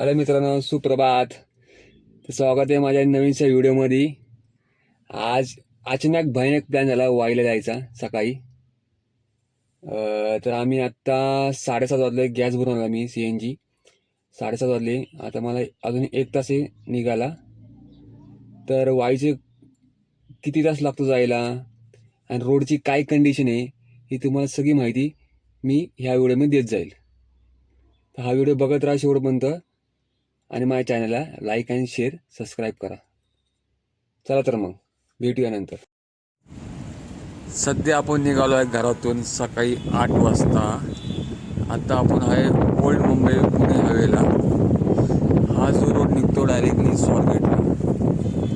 Hello मित्रांनो सुप्रभात. तर स्वागत आहे माझ्या नवीनच्या व्हिडिओमध्ये. आज अचानक भयानक प्लॅन झाला वाईला जायचा सकाळी. तर आम्ही आत्ता साडेसात वाजले गॅस भरून आला मी सी एन जी. साडेसात वाजले आता मला अजून एक तास निघाला. तर वाईचे किती तास लागतो जायला? आणि रोडची काय कंडिशन आहे ही तुम्हाला सगळी माहिती मी ह्या व्हिडिओमध्ये देत जाईल. तर हा व्हिडिओ बघत राहा शेवटपर्यंत. आणि माझ्या चॅनलला लाईक आणि शेअर सबस्क्राईब करा. चला तर मग भेटूया नंतर. सध्या आपण निघालो आहे घरातून सकाळी आठ वाजता. आता आपण आहे ओल्ड मुंबई पुणे हवेला. हा जो रोड निघतो डायरेक्टली स्वारगेटला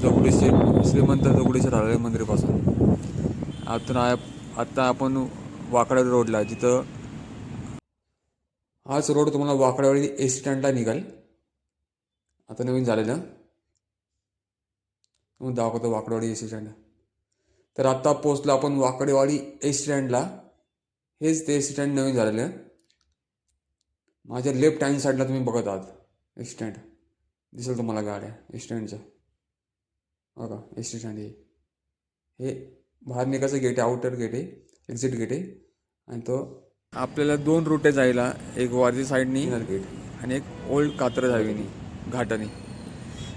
दगडूशेठ श्रीमंत दगडूशेठ हलवे मंदिरापासून. आता आता आपण वाकडा रोडला जिथं हाच रोड तुम्हाला वाकड्यावरील एस स्टँडला निघाल. आता नवीन झालेलं. मग दाखवतो वाकडेवाडी एस स्टँड तर आत्ता पोचलो आपण वाकडेवाडी एस स्टँडला हेच ते एस स्टँड नवीन झालेलं. आहे माझ्या लेफ्ट हँड साईडला तुम्ही बघत आहात. एस स्टँड दिसेल तुम्हाला गाड्या. एस स्टँडचं बघा एस स्टँड हे. हे बाहेर निघायचं गेट आहे आउटर गेट आहे एक्झिट गेट आहे. आणि तो आपल्याला दोन रूट जायला. एक वारजी साईडनी गेट आणि एक ओल्ड कात्रज हायवेनी घाटाने.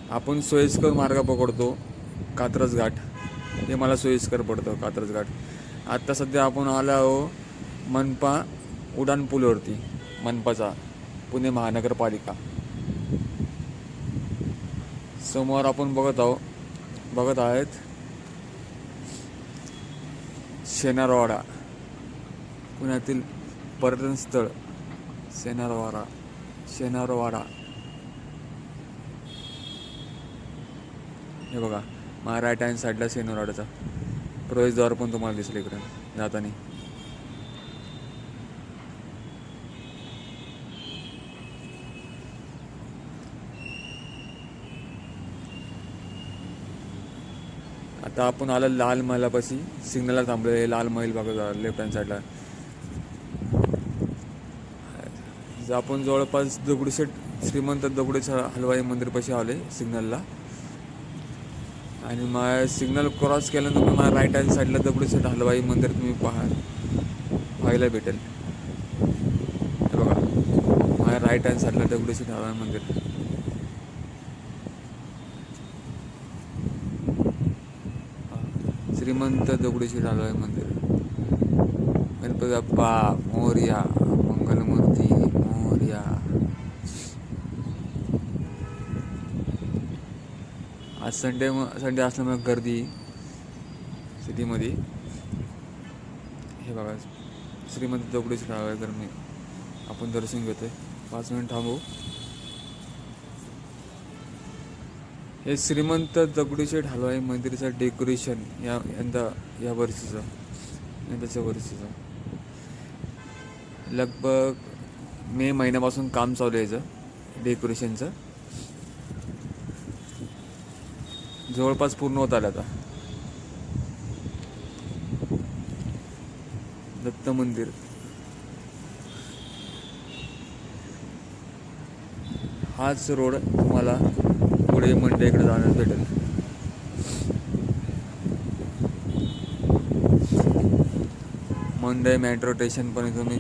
आपण सोयीस्कर मार्ग पकडतो कात्रज घाट. हे मला सोयीस्कर पडतं कात्रज घाट. आत्ता सध्या आपण आलो आहो मनपा उडाणपूलवरती मनपाचा पुणे महानगरपालिका. समोर आपण बघत आहो बघत आहेत शेनारवाडा. पुण्यातील पर्यटन स्थळ शेनारवाडा. शेनारवाडा. हे बघा माझ्या राईट हँड साईडला शेनारवाड्याचा प्रवेशद्वार पण तुम्हाला दिसलं इकडे. जाताना. आता आपण आलं लाल महिलापाशी. सिग्नलला थांबले लाल महल बघा लेफ्ट हँड साईडला आपण जवळपास दगडूशेठ श्रीमंत दगडूशेठ हलवाई मंदिरपाशी आले सिग्नलला. आणि मग सिग्नल क्रॉस केल्यानंतर मला राईट हँड साईडला दगडूशेठ हलवाई मंदिर तुम्ही पहा. पाहायला भेटेल. बघा. माझ्या राईट हँड साईडला दगडूशेठ हलवाई मंदिर. श्रीमंत दगडूशेठ हलवाई मंदिर. गणपती बाप्पा मोर्या मंगलमूर्ती मोर्या आज संडे संडे असल्यामुळे गर्दी सिटीमध्ये. हे बघा श्रीमंत दगडूशेठ हलवाईकर मी आपण दर्शन घेतो आहे पाच मिनिट थांबू. हे श्रीमंत दगडूशेठ हलवाई मंदिराचं डेकोरेशन या यंदा या वर्षीचं यंदाच्या वर्षीचं. लगभग मे महिन्यापासून काम चालू आहे डेकोरेशनचं जवळपास पूर्ण होत आलं आता. दत्त मंदिर. हाच रोड तुम्हाला पुढे मंडईकडे जाण्यास भेटेल. मंडई मेट्रो स्टेशन पण तुम्ही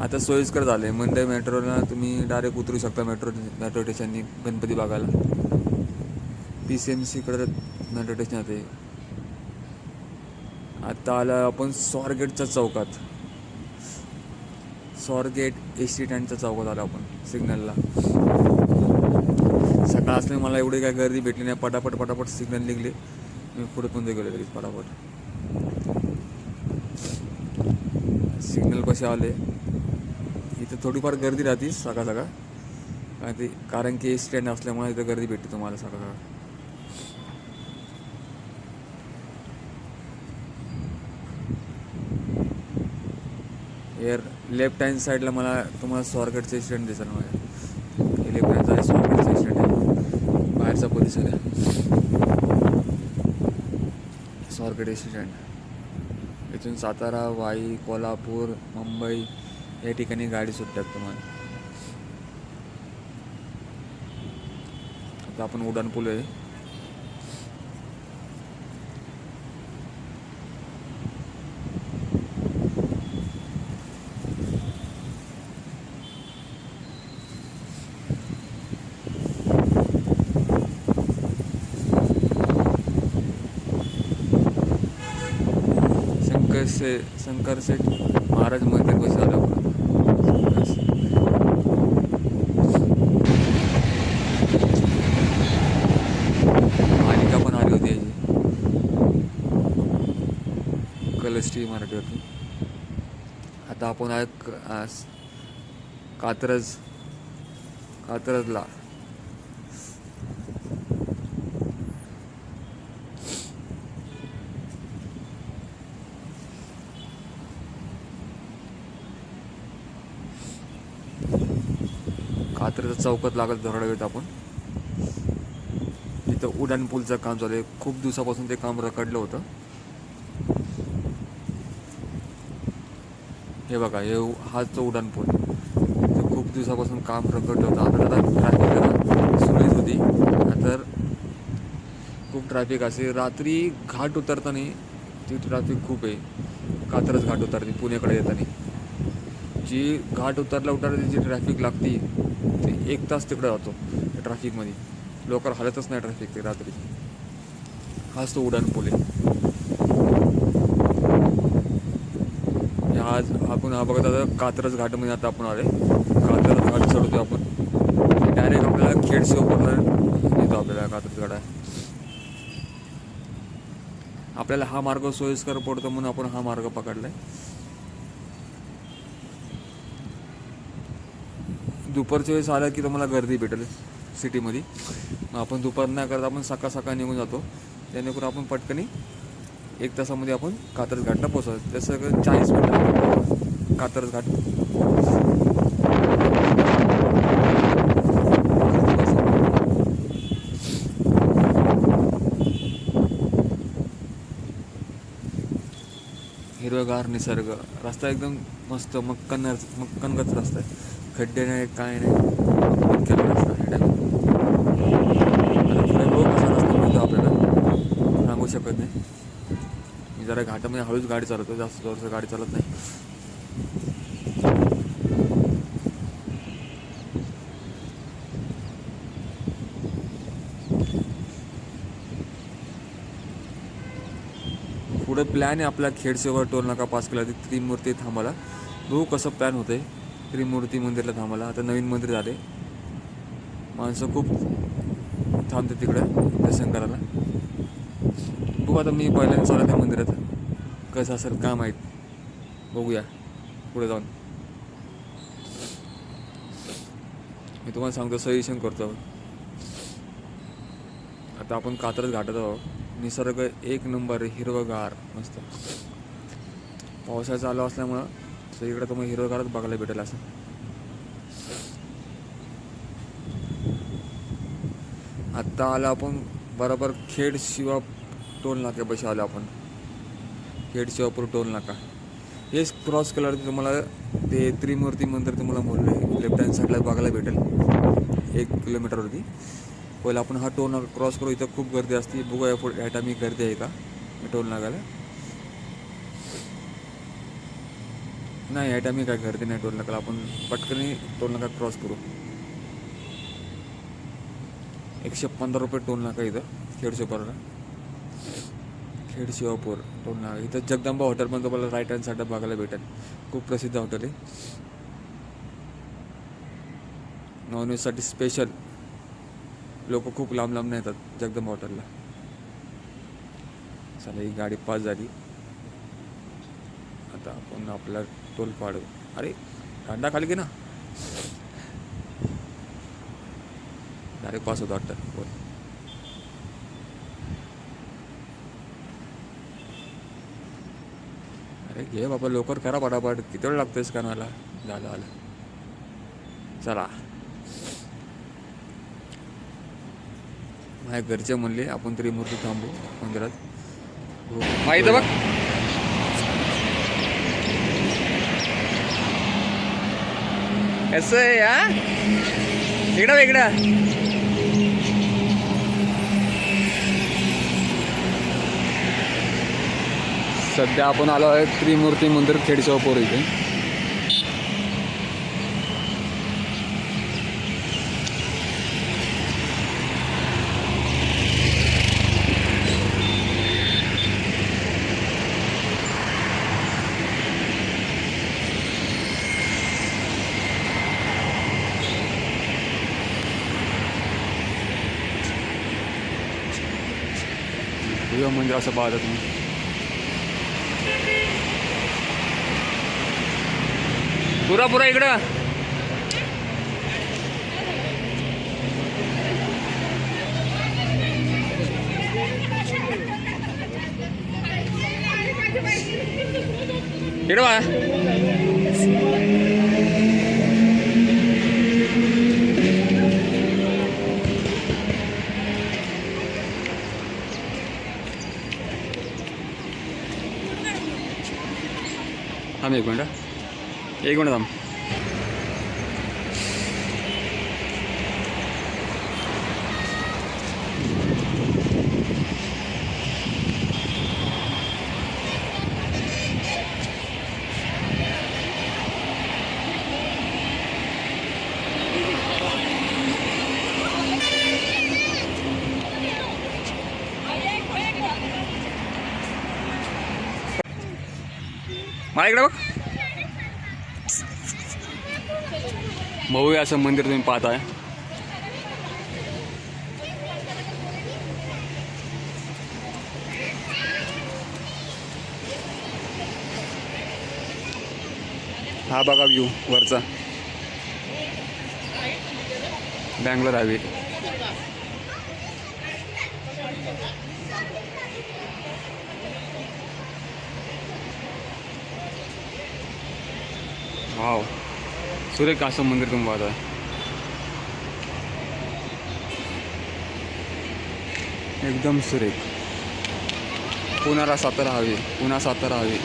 आता सोयीस्कर झाले. मंडई मेट्रोला तुम्ही डायरेक्ट उतरू शकता मेट्रो मेट्रो स्टेशननी गणपती बागाला पी सी एम सीकडं मेट्रो स्टेशन आहे. आता आला आपण स्वारगेटच्या चौकात. सॉरगेट एस टी स्टँडच्या चौकात आलो आपण सिग्नलला सकाळ असल्यामुळे मला एवढी काय गर्दी भेटली नाही. पटापट पटापट सिग्नल निघले. मी पुढे पण गेलो लगेच पटापट. सिग्नल कसे आले? इथं थोडीफार गर्दी राहते सकाळ सकाळ. कारण ते कारण की स्टँड असल्यामुळे इथं गर्दी भेटते तुम्हाला सकाळ सकाळ. हेअर लेफ्ट हँड साईडला मला तुम्हाला स्वारगडचे स्टँड दिसेल माझ्या हे लेफ्ट हँड साईड स्वारगडचे स्टँड आहे. बाहेरचा परिसर आहे. स्वारगड स्टँड इथून सातारा वाई कोल्हापूर मुंबई या ठिकाणी गाडी सुटतात तुम्हाला. आता आपण उड्डाणपूल आहे शंकर से शंकर सेठ महाराज मंदिर बस आलं आपण मालिका पण आली होती याची कलर्स टी मराठीवरती आता आपण आहे क- आज कात्रज कात्रजला कात्रज चौकात लागत धरड वेळ आपण. तिथं उड्डाण पूलचं काम चालू आहे. खूप दिवसापासून ते काम रखडलं होतं. हे बघा हे हाच तो उड्डाण पूल. खूप दिवसापासून काम रखडलं होतं. आता त्याला ट्रॅफिक जरा सुरळीत होती. तर खूप ट्रॅफिक असे रात्री घाट उतरताना ती ट्रॅफिक खूप आहे. कात्रज घाट उतरते पुणेकडे येताना. जी घाट उतरल्या उतरल्या जी ट्रॅफिक लागती एक तास तिकडे राहतो ट्रॅफिकमध्ये. लवकर हलतच नाही ट्रॅफिक ते रात्री. हाच तो उड्डाण पूल आहे. आज आपण हा बघत आता कात्रज घाटमध्ये आता आपण आले कात्रज घाट चढतो आपण. डायरेक्ट आपल्याला खेड शिवपूरला येतो आपल्याला कात्रज घाट आहे आपल्याला हा मार्ग सोयीस्कर पडतो म्हणून आपण हा मार्ग पकडला आहे दुपारच्या वेळेस आलं की तुम्हाला गर्दी भेटेल सिटीमध्ये. मग आपण दुपार नाही करत आपण सकाळ सकाळ निघून जातो. जेणेकरून आपण पटकनी एक तासामध्ये आपण कात्रज घाटला पोहोचतो तसं चाळीस मिनटं कात्रज घाट हिरवगार निसर्ग. रस्ता एकदम मस्त मक्कन मक्कनगत रस्ता आहे. खड्डे नाही काय नाही. मक्कन कसा रस्ता मिळतो आपल्याला सांगू शकत नाही. मी जरा घाटामध्ये हळूच गाडी चालवतो जास्त जोरचं गाडी चालत नाही. पुढे प्लॅन आहे आपला खेडसेवर टोल नाका पास केला त्रिमूर्ती थांबायला बघू कसं प्लॅन होतं आहे त्रिमूर्ती मंदिरला थांबायला. आता नवीन मंदिर झाले. माणसं खूप थांबते तिकडे दर्शन करायला. बघू आता मी पहिल्यांदा चालत त्या मंदिरात. कसं असेल काय माहीत. बघूया. पुढे जाऊन. मी तुम्हाला सांगतो सजेशन करतो आता आपण कातरच घाटत आहोत. निसर्ग एक नंबर हिरवगार मस्त. पावसाळा चालू असल्यामुळं सगळीकडे तुम्हाला हिरवगारच बघायला भेटेल असं. आत्ता आला आपण बरोबर खेड शिवा टोल नाक्यापाशी आलो आपण. खेड शिवापूर टोल नाका. हेच क्रॉस केल्यावर तुम्हाला ते त्रिमूर्ती मंदिर तुम्हाला बोलले लेफ्ट हँड साईडला बघायला भेटेल. एक किलोमीटरवरती पहिला आपण हा टोल नाका क्रॉस करू. इथं खूप गर्दी असते. बघूया पुढे. ह्या टायमी गर्दी आहे का? टोल नाकाला. नाही ह्या टायमी काय गर्दी नाही टोल नाक्याला आपण पटकन टोल नाका क्रॉस करू. एकशे पंधरा रुपये टोल नाका इथं खेड शिवापूरला खेड शिवापूर टोल नाका इथं जगदंबा हॉटेल पण तुम्हाला राईट हँड साईडला बघायला भेटेल. खूप प्रसिद्ध हॉटेल आहे नॉनव्हेजसाठी स्पेशल लोक खूप लांब लांब येतात जगदंबा हॉटेलला चला ही गाडी पास झाली. आता आपण आपला तोल पाडू अरे कांदा खाली की ना डायरेक्ट पास होतो वाटतं। बोल। अरे घे बाबा लवकर करा पटापट. किती वेळ लागतोयस कानाला झालं आलं चला. माझ्या घरचे म्हणले आपण तरी मूर्ती थांबू मंदिरात. हो. माहिती बघ. कसं आहे या इकडं वेगळं. सध्या आपण आलो आहे त्रिमूर्ती मंदिर खेडचौपोर इथे. हे म्हणजे असं पाहता तुम्ही पुरा पुरा इकडं इकडं बा थांब एक मिनिट हा. एक मिनिट मला इकडे बघ. भव्य असं मंदिर तुम्ही पाहताय. हा बघा व्ह्यू वरचा. बँगलोर हायवे. वाव सुरेख असं मंदिर तुम्ही पाहता एकदम सुरेख पुण्याला सातारा हवी पुन्हा सातारा हवी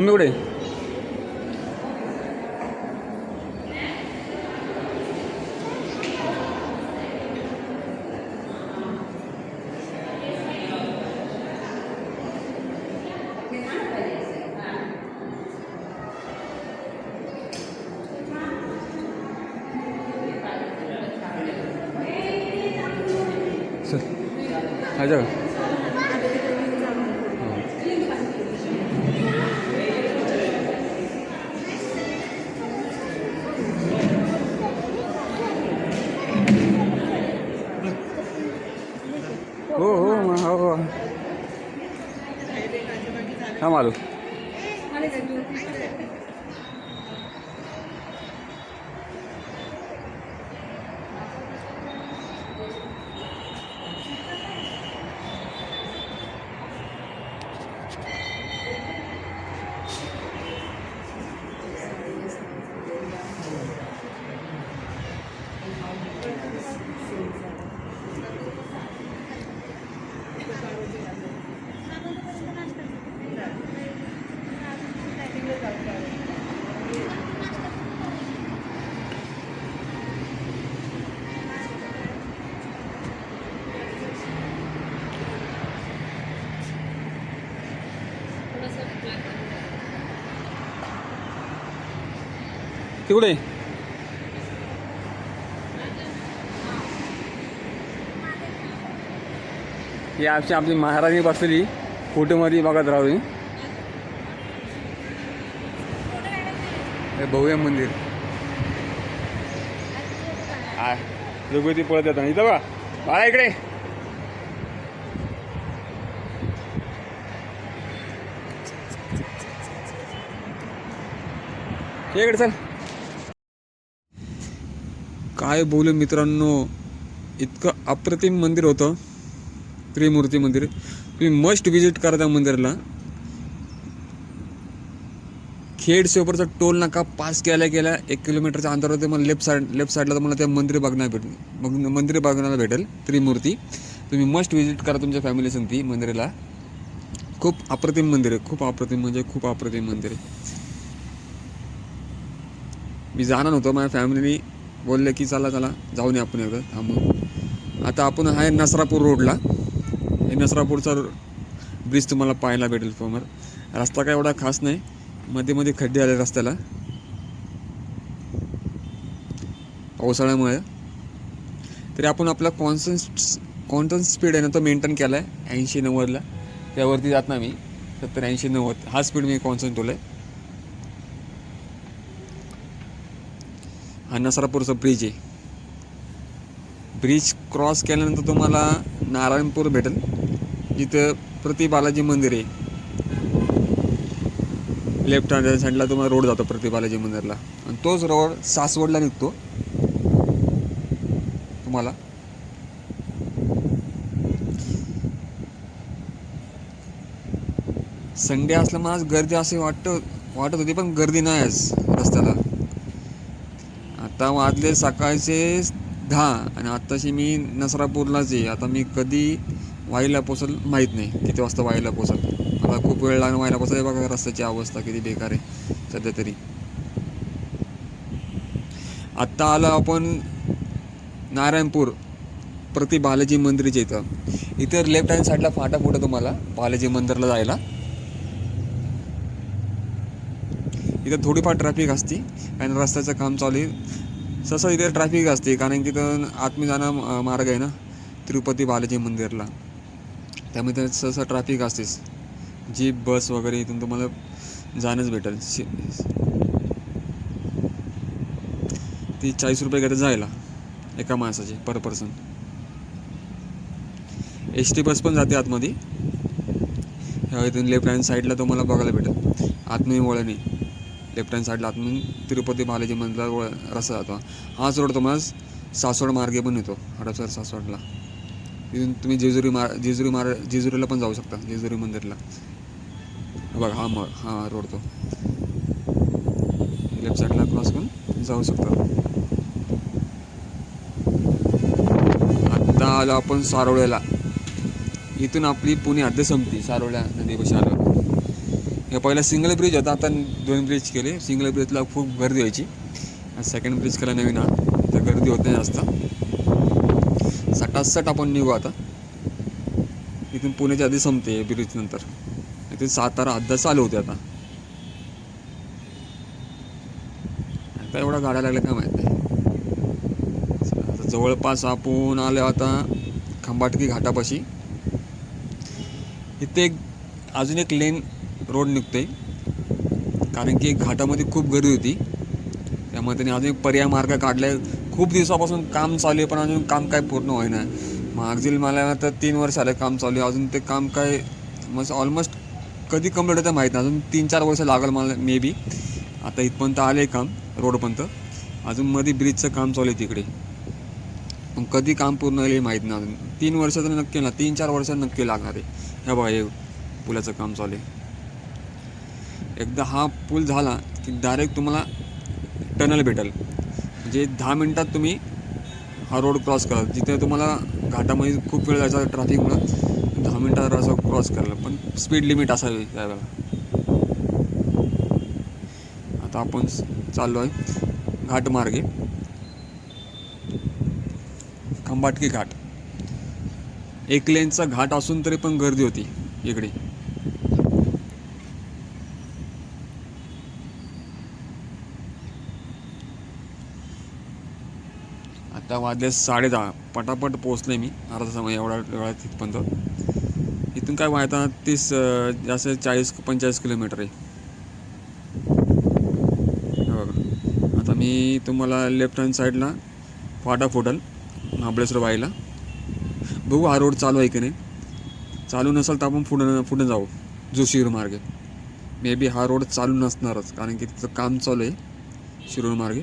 ഒന്നുകൂടെ हा तिकडे. ही आमची आपली महाराणी बसलेली. फोटोमध्ये बघत राहू हे भव्य मंदिर. हा पळत येतात इथं बघा. बाळा इकडे. इकडे चल. काय बोलू मित्रांनो? इतकं अप्रतिम मंदिर होतं. त्रिमूर्ती मंदिर. तुम्ही मस्ट विजिट करा त्या मंदिराला. खेड सोबतचा टोल नाका पास केल्या गेल्या एक किलोमीटरच्या अंतरावर तुम्हाला लेफ्ट साईड लेफ्ट साईडला तुम्हाला त्या मंदिर बघण्याला भेट बघ मंदिर बघण्याला भेटेल. त्रिमूर्ती. तुम्ही मस्ट विजिट करा तुमच्या फॅमिली ती मंदिराला. खूप अप्रतिम मंदिर आहे. खूप अप्रतिम म्हणजे खूप अप्रतिम मंदिर आहे. मी जाणार होतो. माझ्या फॅमिलीनी बोलले की चला चला जाऊन ये आपण एकदा थांबून. आता आपण आहे नसरापूर रोडला. हे नसरापूरचा ब्रिज तुम्हाला पाहायला भेटेल समोर. रस्ता काय एवढा खास नाही. मध्ये मध्ये खड्डे आले रस्त्याला. पावसाळ्यामुळे. तरी आपण आपला कॉन्सन्स कॉन्स्टन्ट स्पीड आहे ना तो मेंटेन केला आहे ऐंशी नव्वदला. त्यावरती जात नाही मी. सत्तर ऐंशी नव्वद. हा स्पीड मी कॉन्स्टंट ठेवला आहे हा नसरापूरचा ब्रिज आहे. ब्रिज क्रॉस केल्यानंतर तुम्हाला नारायणपूर भेटेल. जिथं प्रति बालाजी मंदिर आहे. लेफ्ट हँड साईडला तुम्हाला रोड जातो प्रति बालाजी मंदिरला. आणि तोच रोड सासवडला निघतो. तुम्हाला. संडे असल्यामुळे आज गर्दी असे वाटत वाटत होती पण गर्दी नाही आज रस्त्याला. आता वाजले सकाळचे दहा आणि आत्ताशी मी नसरापूरलाच आहे. आता मी कधी वाईला पोचल माहीत नाही. किती वाजता वाईला पोचल मला खूप वेळ लागणार वाईला पोचल बघा रस्त्याची अवस्था किती बेकार आहे सध्या तरी. आत्ता आलो आपण नारायणपूर. प्रति बालाजी मंदिरच्या इथं. इथं लेफ्ट हँड साईडला फाटा फुटं तुम्हाला. बालाजी मंदिरला जायला. इथं थोडीफार ट्रॅफिक असते. कारण रस्त्याचं काम चालू आहे. तसं इथे ट्रॅफिक असते कारण की तिथं आतमध्ये जाणं मार्ग आहे ना तिरुपती बालाजी मंदिरला. त्यामुळे तर सहसा ट्रॅफिक असतेच. जीप बस वगैरे इथून तुम्हाला जाणंच भेटेल. शे- ती चाळीस रुपये घेते जायला एका माणसाची per person S T bus पण जाते आतमध्ये. ह्या इथून लेफ्ट हँड साईडला तुम्हाला बघायला भेटेल. आतमध्ये वळणी लेफ्ट हँड साईडला आतून तिरुपती बालाजी मंदिरावर रस्ता जातो. हाच रोड तुम्हाला सासवड मार्गे पण येतो हडपसर सासवडला. तिथून तुम्ही जेजुरी मार जेजुरी मार जेजुरीला पण जाऊ शकता जेजुरी मंदिरला. बघा हा मग हा रोड तो. लेफ्ट साईडला क्रॉस करून जाऊ शकता. आत्ता आलो आपण सारोळ्याला. इथून आपली पुणे अर्धे संपती सारोळ्या नदीपाशी आलो. हे पहिला सिंगल ब्रिज होता. आता दोन ब्रिज केले. सिंगल ब्रिजला खूप गर्दी व्हायची. सेकंड ब्रिज केला नवीन हा. तर गर्दी होत नाही जास्त. सटासट आपण निघू आता. इथून पुण्याच्या आधी संपते ब्रिज नंतर. इथून सातारा हद्द चालू होते आता. आता एवढा गाड्या लागल्या काय माहीत नाही. आता जवळपास आपण आलो आता खंबाटकी घाटापाशी. इथे एक अजून एक लेन रोड निघतोय. कारण की घाटामध्ये खूप गर्दी होती. त्यामुळे त्यांनी अजून एक पर्याय मार्ग काढलाय. खूप दिवसापासून काम चालू आहे पण अजून काम काय पूर्ण होईना. मग अगदी मला तर तीन वर्ष आलं काम चालू आहे. अजून ते काम काय मग ऑलमोस्ट कधी कंप्लीट होतं माहीत नाही. अजून तीन चार वर्ष लागेल मला मे बी आता इथपर्यंत आलं आहे काम रोडपर्यंत. अजून मध्ये ब्रिजचं काम चालू आहे तिकडे. पण कधी काम पूर्ण होईल हे माहीत नाही अजून. तीन वर्ष तर नक्की ना तीन चार वर्ष नक्की लागणार आहे. ह्या बघा हे पुलाचं काम चालू आहे. एकदा हा पूल झाला की डायरेक्ट तुम्हाला टनल भेटेल. म्हणजे दहा मिनटात तुम्ही हा रोड क्रॉस कराल. जिथे तुम्हाला घाटामध्ये खूप वेळ जायचा ट्रॅफिकमुळं दहा मिनटात असं क्रॉस करायला पण स्पीड लिमिट असावी त्यावेळेला आता आपण चाललो आहे घाटमार्गे खंबाटकी घाट. एक लेनचा घाट असून तरी पण गर्दी होती इकडे आता वाजले साडे दहा पटापट पोचले मी अर्धा समय एवढा वेळात तिथपर्यंत. इथून काय वाहता तीस जास्त चाळीस पंचेचाळीस किलोमीटर आहे. बघा. आता मी तुम्हाला लेफ्ट हँड साईडला फाटा फुटल महाबळेश्वर वाईला बघू हा रोड चालू आहे की नाही. चालू नसेल तर आपण पुढं पुढे जाऊ जोशीर मार्गे. मे बी हा रोड चालू नसणारच कारण की तिथं काम चालू आहे शिरूर मार्गे.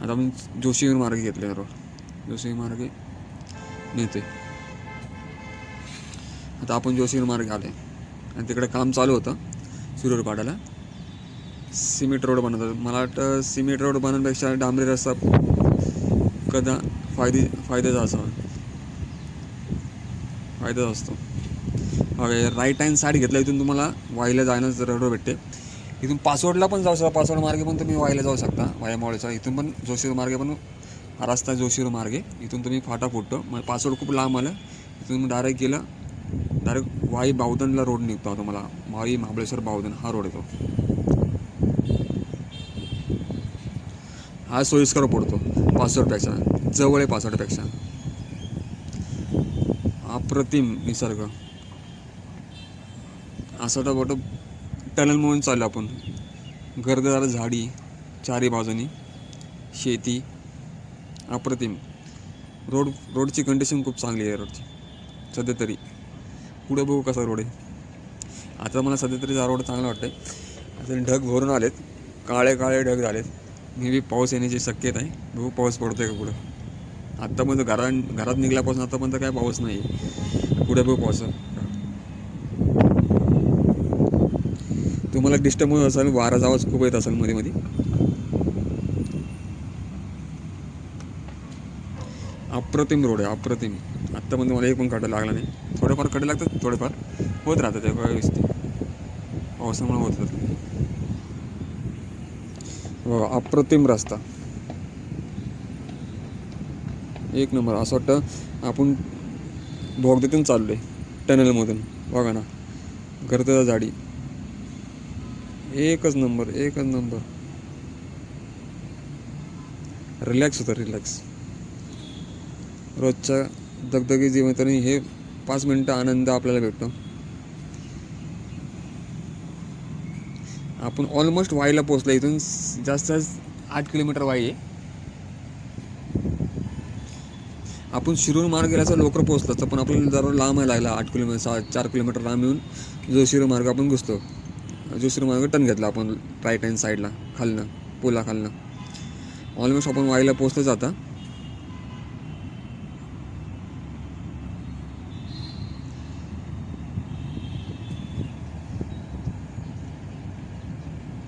आता आपण जोशीवर मार्गे घेतले रोड जोशीर मार्गे नेते आता आपण जोशीवर मार्गे आले आणि तिकडे काम चालू होतं शिरूर पाडायला सिमेंट रोड बनवत मला वाटतं सिमेंट रोड बनवण्यापेक्षा डांबरी रस्ता कदा फायदे फायद्याचा असावा. फायदाच असतो. ओके राईट हँड साईड घेतला इथून तुम्हाला वाईला जाण्याचं रोड भेटते. इथून पासवर्डला पण जाऊ शकता. पासवर्ड मार्गे पण तुम्ही वाईला जाऊ शकता. वाया इथून पण जोशीर मार्गे पण रस्ता जोशीर मार्गे. इथून तुम्ही फाटा फुटतो मग पासवर्ड खूप लांब आलं. इथून डायरेक्ट गेलं. डायरेक्ट वाई बावधनला रोड निघतो तुम्हाला वाई महाबळेश्वर बावधन हा रोड येतो. हा सोयीस्कर पडतो. पासवर्डपेक्षा जवळ आहे पासवर्डपेक्षा अप्रतिम निसर्ग. असं तर वाटतं टनल म्हणून चाललो आपण. गर्ददार झाडी चारी बाजूनी शेती अप्रतिम. रोड रोडची कंडिशन खूप चांगली आहे रोडची. सध्या तरी. पुढे बघू कसा रोड आहे. आता मला सध्या तरी हा रोड चांगला वाटतं आता ढग भरून आलेत. काळे काळे ढग झालेत. मे बी पाऊस येण्याची शक्यता आहे. बघू पाऊस पडतोय का पुढं. आत्तापर्यंत घरा घरात निघल्यापासून आतापर्यंत काय पाऊस नाही आहे पुढे बघू पाऊस तुम्हाला डिस्टर्ब होत असेल वाराचा आवाज खूप येत असेल मध्ये मध्ये. अप्रतिम रोड आहे अप्रतिम. आत्तापर्यंत मला एक पण काटा लागला नाही. थोडेफारकडे लागतात थोडेफार. होत राहतात व्यवस्थित पावसामुळे होत राहतात. अप्रतिम रस्ता. एक नंबर. असं वाटतं आपण भोगदेतून चाललो आहे टनेलमधून बघा ना. गर्ददा जाडी एकच नंबर एकच नंबर. रिलॅक्स होतं रिलॅक्स रोजच्या दगदगी जीवनाने हे पाच मिनटं आनंद आपल्याला भेटतो. आपण ऑलमोस्ट वाईला पोचलो इथून जास्त जास्त आठ किलोमीटर वाई आहे. आपण शिरूर मार्ग गेल्याचं लवकर पोचलो तर पण आपल्याला जरा लांब आहे लागला आठ किलोमीटर सहा चार किलोमीटर लांब येऊन जो शिरूर मार्ग आपण घुसतो. दुसरं मार्ग टर्न घेतला आपण राईट हँड साईडला खालनं पुलाखालनं ऑलमोस्ट आपण वाईला पोचलो जाता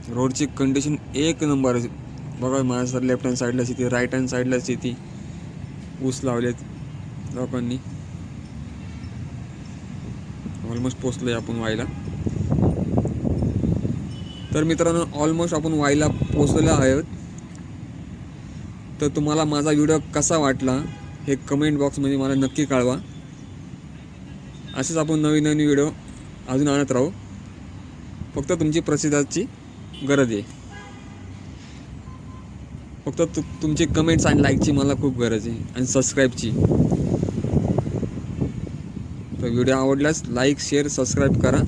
रोडची कंडिशन एक नंबर आहे. बघा माझ्या सर लेफ्ट हँड साईडला शेती राईट हँड साईडला शेती. ऊस लावलेत लोकांनी. ऑलमोस्ट पोचलोय आपण वाईला तर मित्रांनो ऑलमोस्ट आपण वाईला पोचलेलो आहोत. तर तुम्हाला माझा व्हिडिओ कसा वाटला हे कमेंट बॉक्समध्ये मला नक्की कळवा. असेच आपण नवीन नवीन व्हिडिओ अजून आणत राहू. फक्त तुमची प्रसिद्धाची गरज आहे. फक्त तु तुमची कमेंट्स आणि लाईकची मला खूप गरज आहे आणि सबस्क्राईबची तर व्हिडिओ आवडल्यास लाईक शेअर सबस्क्राईब करा.